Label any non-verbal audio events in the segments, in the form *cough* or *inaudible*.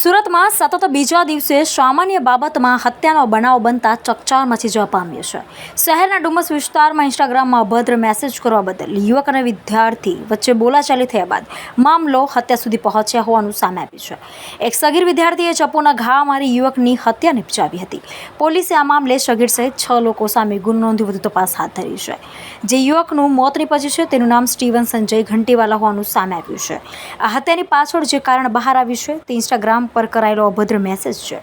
સુરતમાં સતત બીજા દિવસે સામાન્ય બાબતમાં હત્યાનો બનાવ બનતા ચકચાર મચી જવા પામ્યો છે. શહેરના ડુમસ વિસ્તારમાં ઇન્સ્ટાગ્રામમાં અભદ્ર મેસેજ કરવા બદલ યુવક અને વિદ્યાર્થી વચ્ચે બોલાચાલી થયા બાદ મામલો હત્યા સુધી પહોંચ્યા હોવાનું સામે આવ્યું છે. એક સગીર વિદ્યાર્થીએ ચપ્પુના ઘા મારી યુવકની હત્યા નિપજાવી હતી. પોલીસે આ મામલે સગીર સહિત છ લોકો સામે ગુનો નોંધી વધુ તપાસ હાથ ધરી છે. જે યુવકનું મોત નીપજ્યું છે તેનું નામ સ્ટીવન સંજય ઘંટીવાલા હોવાનું સામે આવ્યું છે. આ હત્યાની પાછળ જે કારણ બહાર આવ્યું છે તે ઇન્સ્ટાગ્રામ પર કરાયેલો અભદ્ર મેસેજ છે.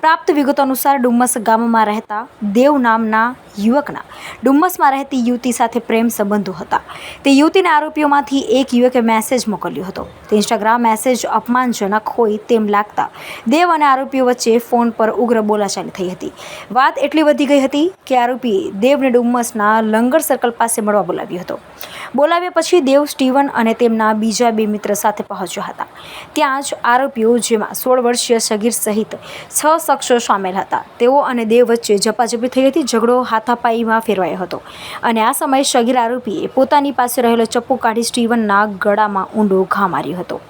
પ્રાપ્ત વિગતો અનુસાર ડુમ્મસ ગામમાં રહેતા દેવ નામના યુવકના ડુમ્મસમાં રહેતી યુવતી સાથે પ્રેમ સંબંધો હતા. તે યુવતીના આરોપીઓમાંથી એક યુવકે મેસેજ મોકલ્યો હતો. તે ઇન્સ્ટાગ્રામ મેસેજ અપમાનજનક હોય તેમ લાગતા દેવ અને આરોપીઓ વચ્ચે ફોન પર ઉગ્ર બોલાચાલી થઈ હતી. વાત એટલી વધી ગઈ હતી કે આરોપીએ દેવને ડુમ્મસના લંગર સર્કલ પાસે મળવા બોલાવ્યો હતો. બોલાવ્યા પછી દેવ સ્ટીવન અને તેમના બીજા બે મિત્ર સાથે પહોંચ્યા હતા. ત્યાં જ આરોપીઓ જેમાં સોળ વર્ષીય સગીર સહિત છ શખ્સો સામેલ હતા. તેઓ અને દેવ વચ્ચે ઝપાઝપી થઈ હતી, ઝઘડો હાથાપાઈમાં ફેરવાયો હતો અને આ સમયે સગીર આરોપીએ પોતાની પાસે રહેલો ચપ્પુ કાઢી સ્ટીવનના ગળામાં ઊંડો ઘા માર્યો હતો.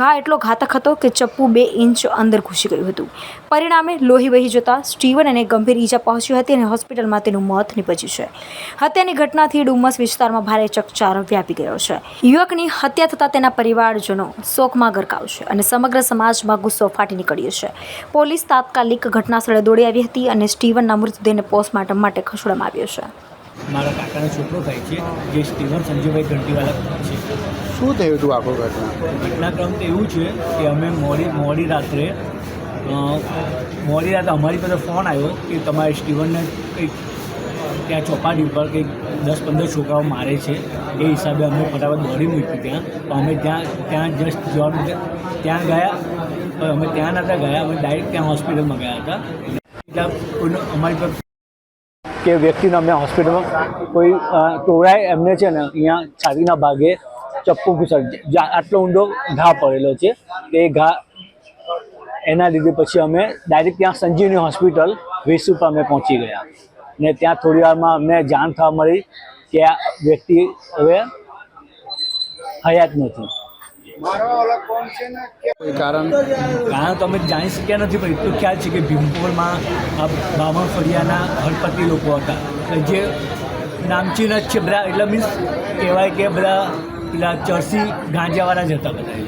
ઘા એટલો ઘાતક હતો કે ચપ્પુ બે ઇંચ અંદર ઘૂસી ગયું હતું. પરિણામે લોહી વહી જતા સ્ટીવન અને ગંભીર ઈજા પહોંચી હતી અને હોસ્પિટલમાં તેનું મોત નીપજ્યું છે. હત્યાની ઘટનાથી ડુમસ વિસ્તારમાં ભારે ચકચાર વ્યાપી ગયો છે. યુવકની હત્યા થતાં તેના પરિવારજનો શોકમાં ગરકાવ છે અને સમગ્ર સમાજમાં ગુસ્સો ફાટી નીકળ્યો છે. પોલીસ તાત્કાલિક ઘટનાસ્થળે દોડી આવી હતી અને સ્ટીવનના મૃતદેહને પોસ્ટમોર્ટમ માટે ખસેડવામાં આવ્યો છે. મારા કાકાનો છોકરો થાય છે જે સ્ટીવન સંજયભાઈ ઘંટીવાલા છે. શું થયું હતું આખું ઘટના? ઘટનાક્રમ તો એવું છે કે અમે મોડી મોડી રાત્રે મોડી રાત્રે અમારી પાસે ફોન આવ્યો કે તમારે સ્ટીવનને કંઈક ત્યાં ચોપાટી ઉપર કંઈક દસ પંદર છોકરાઓ મારે છે એ હિસાબે અમે ફટાફટ દોડી મૂક્યું ત્યાં. તો અમે ત્યાં ત્યાં જસ્ટ જવાનું ત્યાં ગયા અમે ત્યાં નહોતા ગયા અમે ડાયરેક્ટ ત્યાં હોસ્પિટલમાં ગયા હતા. એટલે અમારી પર કે વ્યક્તિને અમે હોસ્પિટલમાં કોઈ ટોળાએ એમને છે ને અહીંયા છાતીના ભાગે ચપ્પુ ઘૂસાડી આટલો ઊંડો ઘા પડેલો છે, તે ઘા એના લીધે પછી અમે ડાયરેક્ટ ત્યાં સંજીવની હોસ્પિટલ વેસુ પર અમે પહોંચી ગયા. ને ત્યાં થોડી વારમાં અમને જાણ થવા મળી કે આ વ્યક્તિ હવે હયાત નથી. કારણ કારણ? તો અમે જાણી શક્યા નથી પણ એટલું ખ્યાલ છે કે ભીમપુરમાં આ બામણ ફળિયાના હળપતિ લોકો હતા. એટલે જે નામચીન જ છે બધા એટલે મીન્સ કહેવાય કે બધા પેલા ચરસી ગાંજાવાળા જ હતા બધા.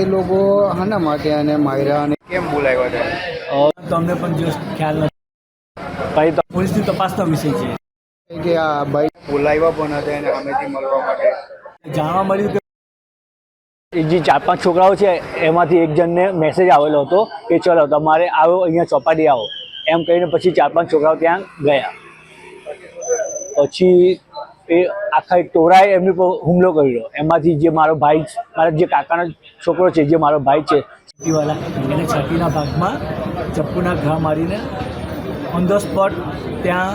એ લોકો હાના માટે અને માયરા અને કેમ બોલાવ્યા હતા? તમને પણ જો ખ્યાલ નથી. ભાઈ તો પોલીસની તપાસનો વિષય છે. કે આ ભાઈ બોલાવ્યા પણ હતા એને સામેથી મળવા માટે. જાણવા મળ્યું કે જે ચાર પાંચ છોકરાઓ છે એમાંથી એક જણને મેસેજ આવેલો હતો કે ચલો તમારે આવો અહીંયા ચોપાટી આવો. એમ કહીને પછી ચાર પાંચ છોકરાઓ ત્યાં ગયા. પછી એ આખા એક ટોળાએ એમની પર હુમલો કર્યો. એમાંથી જે મારો ભાઈ મારા જે કાકાનો છોકરો છે જે મારો ભાઈ છે છતીવાલા એને છતીના ભાગમાં ચપ્પુના ઘા મારીને ઓન ધ સ્પોટ ત્યાં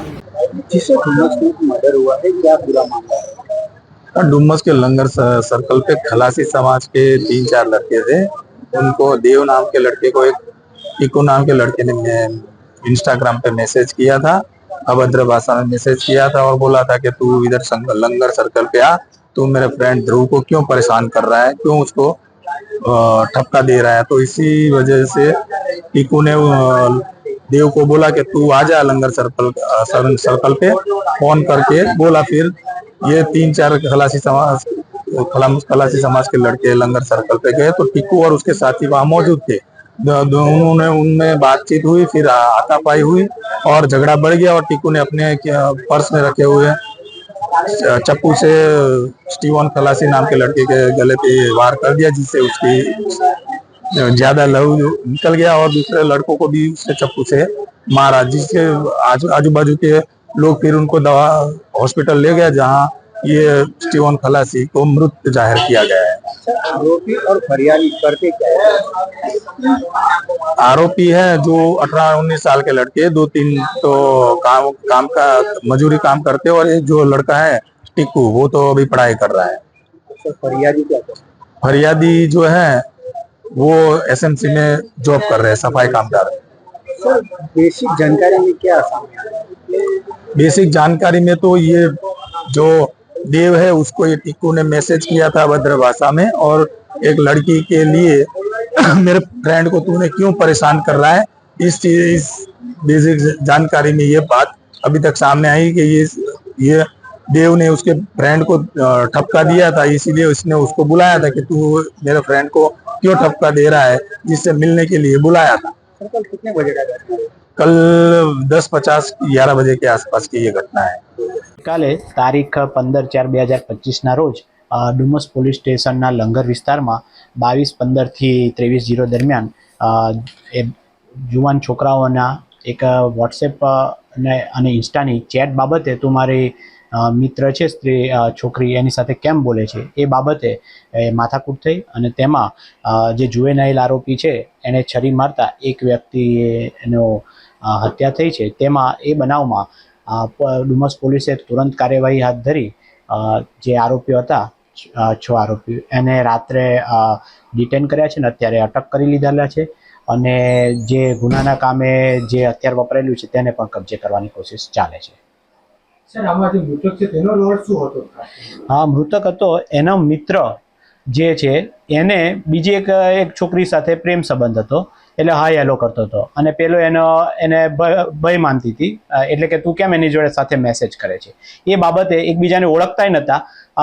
डुमस के लंगर सर्कल पे खलासी समाज के तीन चार लड़के थे। उनको देव नाम के लड़के को एक टीकू नाम के लड़के ने इंस्टाग्राम पे मैसेज किया था, अभद्र भाषा में मैसेज किया था और बोला था कि तू इधर लंगर सर्कल पे आ, तू मेरे फ्रेंड ध्रुव को क्यों परेशान कर रहा है, क्यों उसको ठपका दे रहा है? तो इसी वजह से टीकू ने देव को बोला कि तू आ जा लंगर सर्कल सर्कल पे, फ़ोन करके बोला फिर ये तीन चार खलासी समाज खला- खलासी समाज के लड़के लंगर सर्कल पे गए तो टिक्कू और उसके साथी वहाँ मौजूद थे। उन्होंने, उनमें बातचीत हुई, फिर हाथापाई हुई और झगड़ा बढ़ गया और टिक्कू ने अपने पर्स में रखे हुए चप्पू से स्टीवन खलासी नाम के लड़के के गले पे वार कर दिया, जिससे उसकी ज़्यादा लहू निकल गया और दूसरे लड़कों को भी उसने चप्पू से मारा जिससे आजू आजू बाजू के लोग फिर उनको दवा, हॉस्पिटल ले गए जहाँ ये स्टीवन खलासी को मृत ज़ाहिर किया गया है। आरोपी और फरियादी करते क्या है? आरोपी है जो अठारह उन्नीस साल के लड़के दो तीन तो काम काम का मजूरी काम करते और एक जो लड़का है टिक्कू वो तो अभी पढ़ाई कर रहा है। तो फरियादी क्या फरियादी जो है वो एसएमसी में जॉब कर रहे हैं सफ़ाई कामगार सर बेसिक जानकारी में क्या बेसिक जानकारी में तो ये जो देव है, उसको ये टिक्कू ने मैसेज किया था भद्र भाषा में और एक लड़की के लिए *clears throat* मेरे फ्रेंड को, तूने क्यों परेशान कर रहा है इस चीज़, इस बेसिक जानकारी में ये बात अभी तक सामने आई कि ये ये देव ने उसके फ्रेंड को ठपका दिया था, इसीलिए उसने उसको बुलाया था कि तू मेरे फ्रेंड को क्यों ठपका दे रहा है, जिससे मिलने के लिए बुलाया था कितने बजे? कल दस पचास ग्यारह बजे के आसपास की ये घटना है કાલે તારીખ પંદર ચાર બે હજાર પચીસના રોજ અ, ડુમસ પોલીસ સ્ટેશનના લંગર વિસ્તારમાં બાવીસ પંદરથી ત્રેવીસ જીરો દરમિયાન અ, એ જુવાન છોકરાઓના એક વોટ્સએપ અને અને ઇન્સ્ટાની ચેટ બાબતે તું મારી અ, મિત્ર છે સ્ત્રી અ, છોકરી એની સાથે કેમ બોલે છે એ બાબતે એ માથાકૂટ થઈ અને તેમાં અ, જે જુવેનાઇલ આરોપી છે એણે છરી મારતા એક વ્યક્તિએ એનો અ, હત્યા થઈ છે તેમાં એ બનાવમાં ડુમસ પોલીસે તુરંત કાર્યવાહી હાથ ધરી જે આરોપીઓ હતા છ- આરોપીઓ એને રાત્રે ડિટેન કર્યા છે ને અત્યારે અટક કરી લીધેલા છે અને જે ગુનાના કામે જે અત્યારે વપરાયેલું છે તેને પણ કબજે કરવાની કોશિશ ચાલે છે. હા મૃતક હતો એનો મિત્ર જે છે એને બીજી એક એક છોકરી સાથે પ્રેમ સંબંધ હતો. એટલે હાય હેલો કરતો હતો. અને પેલો એનો એને ભય માનતી હતી. એટલે કે તું કેમ એની જોડે સાથે મેસેજ કરે છે? એ બાબતે એકબીજાને ઓળખતા નહોતા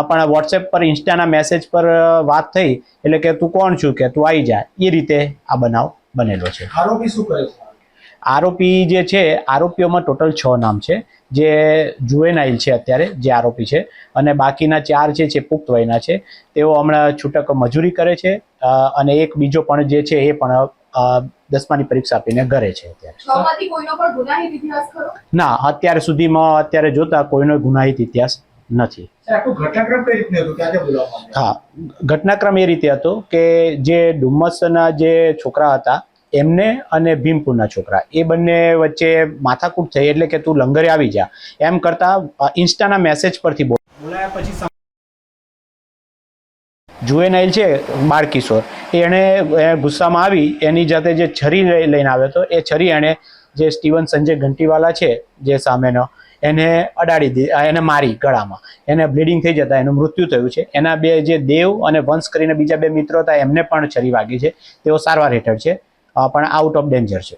પણ વોટ્સએપ પર ઇન્સ્ટાના મેસેજ પર વાત થઈ. એટલે કે તું કોણ છું કે તું આવી જા. એ રીતે આ બનાવ બનેલો છે. આરોપી શું કરે છે? આરોપી જે છે આરોપીઓમાં ટોટલ છ નામ છે. જે જુએનાઇલ છે અત્યારે જે આરોપી છે. અને બાકીના ચાર જે છે પુખ્ત વયના છે. તેઓ હમણાં છૂટક મજૂરી કરે છે. અને એક બીજો પણ જે છે એ પણ દસમાની પરીક્ષા આપીને ઘરે છે અત્યારે. છ માંથી કોઈનો પણ ગુનાહિત ઇતિહાસ ખરો? ના અત્યાર સુધીમાં અત્યારે જોતા કોઈનો ગુનાહિત ઇતિહાસ નથી. હા ઘટનાક્રમ એ રીતે હતો કે જે ડુમ્મસના જે છોકરા હતા એમને અને ભીમપુરના છોકરા એ બંને વચ્ચે માથાકૂટ થઈ એટલે કે તું લંગરે આવી જા. એમ કરતા ઇન્સ્ટાના મેસેજ પરથી બોલ. બોલાયા પછી જુએનાઇલ છે બાળકિશોર એણે ગુસ્સામાં આવી, એની જાતે જે છરી લઈને આવ્યો હતો, એ છરી એણે જે સ્ટીવન સંજય ઘંટીવાલા છે, જે સામેનો, એને અડાડી દી એને મારી ગળામાં. એને બ્લીડિંગ થઈ જતા, એનું મૃત્યુ થયું છે. એના બે જે દેવ અને વંશ કરીને બીજા બે મિત્રો હતા, એમને પણ છરી વાગી છે. તેઓ સારવાર હેઠળ છે પણ આઉટ ઓફ ડેન્જર છે.